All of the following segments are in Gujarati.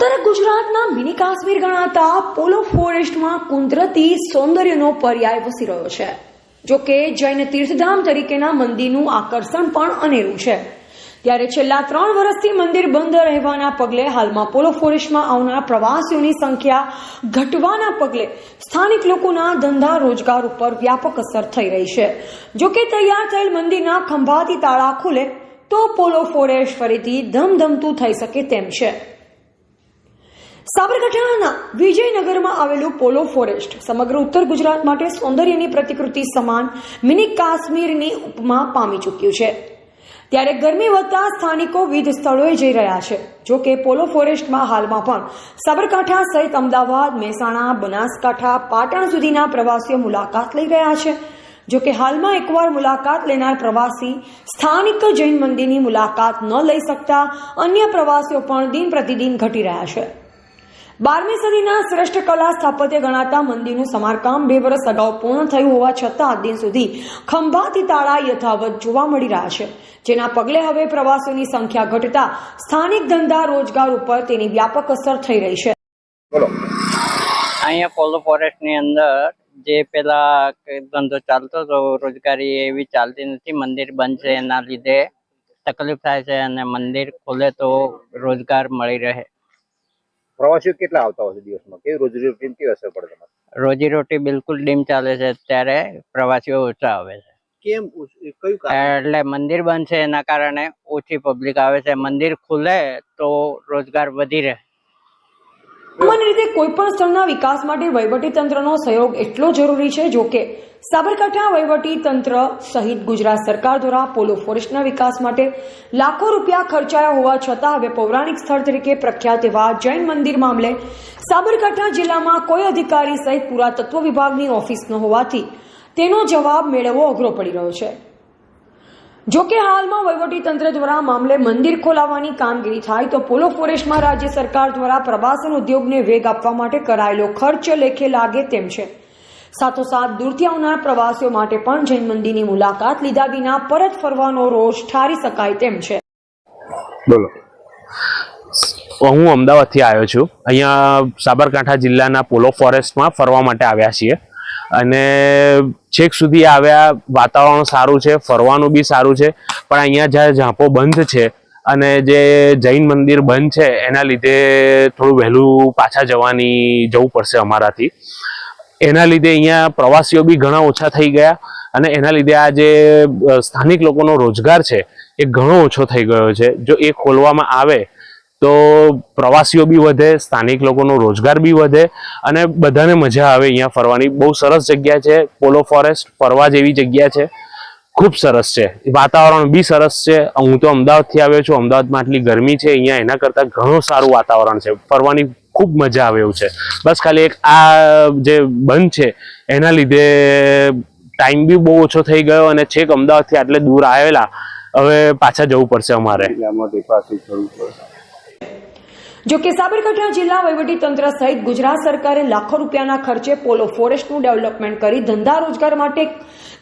ઉત્તર ગુજરાતના મિની કાશ્મીર ગણાતા પોલો ફોરેસ્ટમાં કુદરતી સૌંદર્યનો પર્યાય વસી રહ્યો છે. જો કે જૈન તીર્થધામ તરીકેના મંદિરનું આકર્ષણ પણ અનેરું છે. ત્યારે છેલ્લા ત્રણ વર્ષથી મંદિર બંધ રહેવાના પગલે હાલમાં પોલો ફોરેસ્ટમાં આવનાર પ્રવાસીઓની સંખ્યા ઘટવાના પગલે સ્થાનિક લોકોના ધંધા રોજગાર ઉપર વ્યાપક અસર થઈ રહી છે. જો કે તૈયાર થયેલ મંદિરના ખંભાતી તાળા ખુલે તો પોલો ફોરેસ્ટ ફરીથી ધમધમતું થઈ શકે તેમ છે. સાબરકાંઠાના વિજયનગરમાં આવેલું પોલો ફોરેસ્ટ સમગ્ર ઉત્તર ગુજરાત માટે સૌંદર્યની પ્રતિકૃતિ સમાન મિની કાશ્મીરની ઉપમા પામી ચૂક્યું છે. ત્યારે ગરમી વધતા સ્થાનિકો વિવિધ સ્થળોએ જઈ રહ્યા છે. જો કે પોલો ફોરેસ્ટમાં હાલમાં પણ સાબરકાંઠા સહિત અમદાવાદ, મહેસાણા, બનાસકાંઠા, પાટણ સુધીના પ્રવાસીઓ મુલાકાત લઈ રહ્યા છે. જો કે હાલમાં એકવાર મુલાકાત લેનાર પ્રવાસી સ્થાનિક જૈન મંદિરની મુલાકાત ન લઈ શકતા અન્ય પ્રવાસીઓ પણ દિન પ્રતિદિન ઘટી રહ્યા છે. બારમી સદીના શ્રેષ્ઠ કલા સ્થાપત્ય ગણાતા મંદિરનું સમારકામ બે વર્ષ અગાઉ પૂર્ણ થયું હોવા છતાં આજ દિન સુધી ખંભાતી તાળા યથાવત જોવા મળી રહ્યા છે. જેના પગલે હવે પ્રવાસીઓની સંખ્યા ઘટતા સ્થાનિક ધંધા રોજગાર ઉપર તેની વ્યાપક અસર થઈ રહી છે. અહીંયા પોલો ફોરેસ્ટની અંદર જે પેલા ધંધો ચાલતો હતો રોજગારી એવી ચાલતી નથી. મંદિર બંધ છે એના લીધે તકલીફ થાય છે અને મંદિર ખોલે તો રોજગાર મળી રહે. પ્રવાસીઓ કેટલા આવતા હોય છે દિવસમાં? કેવી રોજી રોટી કેવી અસર પડે તમારે? રોજી રોટી બિલકુલ ડીમ ચાલે છે ત્યારે પ્રવાસીઓ ઓછા આવે છે. કેમ કયું એટલે મંદિર બંધ છે એના કારણે ઓછી પબ્લિક આવે છે. મંદિર ખુલે તો રોજગાર વધી રહે. સામાન્ય રીતે કોઈ પણ સ્થળના વિકાસ માટે વહીવટી તંત્રનો સહયોગ એટલો જરૂરી છે, જો કે સાબરકાંઠા વહીવટી તંત્ર સહિત ગુજરાત સરકાર દ્વારા પોલો ફોરેસ્ટના વિકાસ માટે લાખો રૂપિયા ખર્ચાયા હોવા છતાં હવે પૌરાણિક સ્થળ તરીકે પ્રખ્યાત એવા જૈન મંદિર મામલે સાબરકાંઠા જિલ્લામાં કોઈ અધિકારી સહિત પુરાતત્વ વિભાગની ઓફિસ ન હોવાથી તેનો જવાબ મેળવવો અઘરો પડી રહ્યો છે. જો કે હાલમાં વહીવટી તંત્ર દ્વારા મામલે મંદિર ખોલાવવાની કામગીરી થાય તો પોલો ફોરેસ્ટમાં રાજ્ય સરકાર દ્વારા પ્રવાસન ઉદ્યોગને વેગ આપવા માટે કરાયેલો ખર્ચ લેખે લાગે તેમ છે. સાથોસાથ દૂરથી આવનાર પ્રવાસીઓ માટે પણ જૈન મંદિરની મુલાકાત લીધા વિના પરત ફરવાનો રોષ ઠારી શકાય તેમ છે. બોલો. હું અમદાવાદથી આવ્યો છું. અહીંયા સાબરકાંઠા જિલ્લાના પોલો ફોરેસ્ટમાં ફરવા માટે આવ્યા છીએ. અને છેક સુધી આવ્યા, વાતાવરણ સારું છે, ફરવાનું બી સારું છે, પણ અહીંયા જ્યાં ઝાંપો બંધ છે અને જે જૈન મંદિર બંધ છે, એના લીધે થોડું વહેલું પાછા જવાની જવું પડશે અમારાથી. એના લીધે અહીંયા પ્રવાસીઓ બી ઘણા ઓછા થઈ ગયા અને એના લીધે આ જે સ્થાનિક લોકોનો રોજગાર છે, એ ઘણો ઓછો થઈ ગયો છે. જો એ ખોલવામાં આવે તો પ્રવાસીઓ બી વધે, સ્થાનિક લોકોનો રોજગાર બી વધે અને બધાને મજા આવે અહીંયા ફરવાની. બહુ સરસ જગ્યા છે, પોલો ફોરેસ્ટ, ફરવા જેવી જગ્યા છે. ખૂબ સરસ છે. વાતાવરણ બી સરસ છે. હું તો અમદાવાદથી આવ્યો છું. અમદાવાદમાં આટલી ગરમી છે, અહીંયા એના કરતાં ઘણું સારું વાતાવરણ છે. ફરવાની ખૂબ મજા આવે એવું છે. બસ ખાલી એક આ જે બંધ છે, એના લીધે ટાઈમ બી બહુ ઓછો થઈ ગયો અને છેક અમદાવાદથી આટલે દૂર આવેલા. હવે પાછા જવું પડશે અમારે. જો કે સાબરકાંઠા જિલ્લા તંત્ર સહિત ગુજરાત સરકારે લાખો રૂપિયાના ખર્ચે પોલો ફોરેસ્ટનું ડેવલપમેન્ટ કરી ધંધા રોજગાર માટે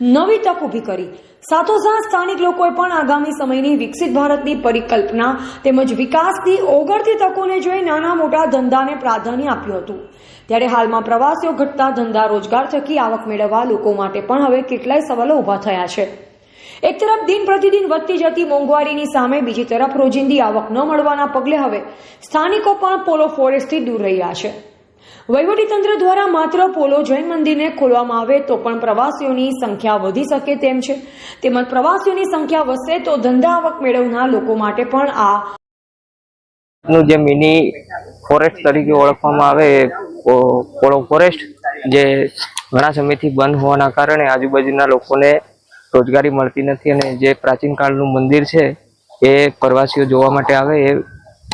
નવી તક ઊભી કરી. સાથોસાથ સ્થાનિક લોકોએ પણ આગામી સમયની વિકસિત ભારતની પરિકલ્પના તેમજ વિકાસની ઓગળતી તકોને જોઈ નાના મોટા ધંધાને પ્રાધાન્ય આપ્યું હતું. ત્યારે હાલમાં પ્રવાસીઓ ઘટતા ધંધા રોજગાર થકી આવક મેળવવા લોકો માટે પણ હવે કેટલાય સવાલો ઊભા થયા છે. એક તરફ દિન પ્રતિદિન વધતી જતી મોંઘવારીની સામે બીજી તરફ રોજિંદી આવક ન મળવાના પગલે હવે સ્થાનિકો પણ પોલો ફોરેસ્ટથી દૂર રહ્યા છે. વહીવટીતંત્ર દ્વારા માત્ર પોલો જૈન મંદિરને ખોલવામાં આવે તો પણ પ્રવાસીઓની સંખ્યા વધી શકે તેમ છે. તેમજ પ્રવાસીઓની સંખ્યા વધશે તો ધંધા આવક મેળવનાર લોકો માટે પણ આ જે મિની ફોરેસ્ટ તરીકે ઓળખવામાં આવે પોલો ફોરેસ્ટ જે ઘણા સમયથી બંધ હોવાના કારણે આજુબાજુના લોકોને રોજગારી મળતી નથી અને જે પ્રાચીન કાળનું મંદિર છે એ પ્રવાસીઓ જોવા માટે આવે એ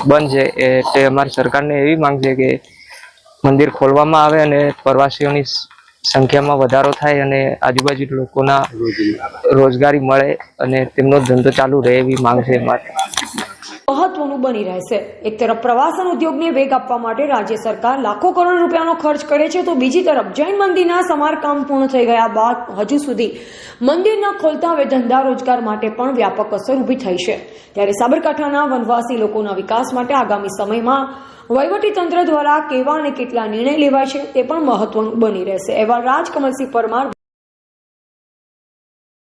બંધ છે. એટલે અમારી સરકારને એવી માંગ છે કે મંદિર ખોલવામાં આવે અને પ્રવાસીઓની સંખ્યામાં વધારો થાય અને આજુબાજુ લોકોના રોજગારી મળે અને તેમનો ધંધો ચાલુ રહે એવી માંગ છે અમારી. મહત્વનું બની રહેશે. એક તરફ પ્રવાસન ઉદ્યોગને વેગ આપવા માટે રાજ્ય સરકાર લાખો કરોડ રૂપિયાનો ખર્ચ કરે છે, તો બીજી તરફ જૈન મંદિરના સમારકામ પૂર્ણ થઈ ગયા બાદ હજુ સુધી મંદિર ન ખોલતા હવે ધંધા રોજગાર માટે પણ વ્યાપક અસર ઊભી થઈ છે. ત્યારે સાબરકાંઠાના વનવાસી લોકોના વિકાસ માટે આગામી સમયમાં વહીવટી તંત્ર દ્વારા કેવા અને કેટલા નિર્ણય લેવાય છે, તે પણ મહત્વનું બની રહેશે. એવા રાજ કમલસિંહ પરમાર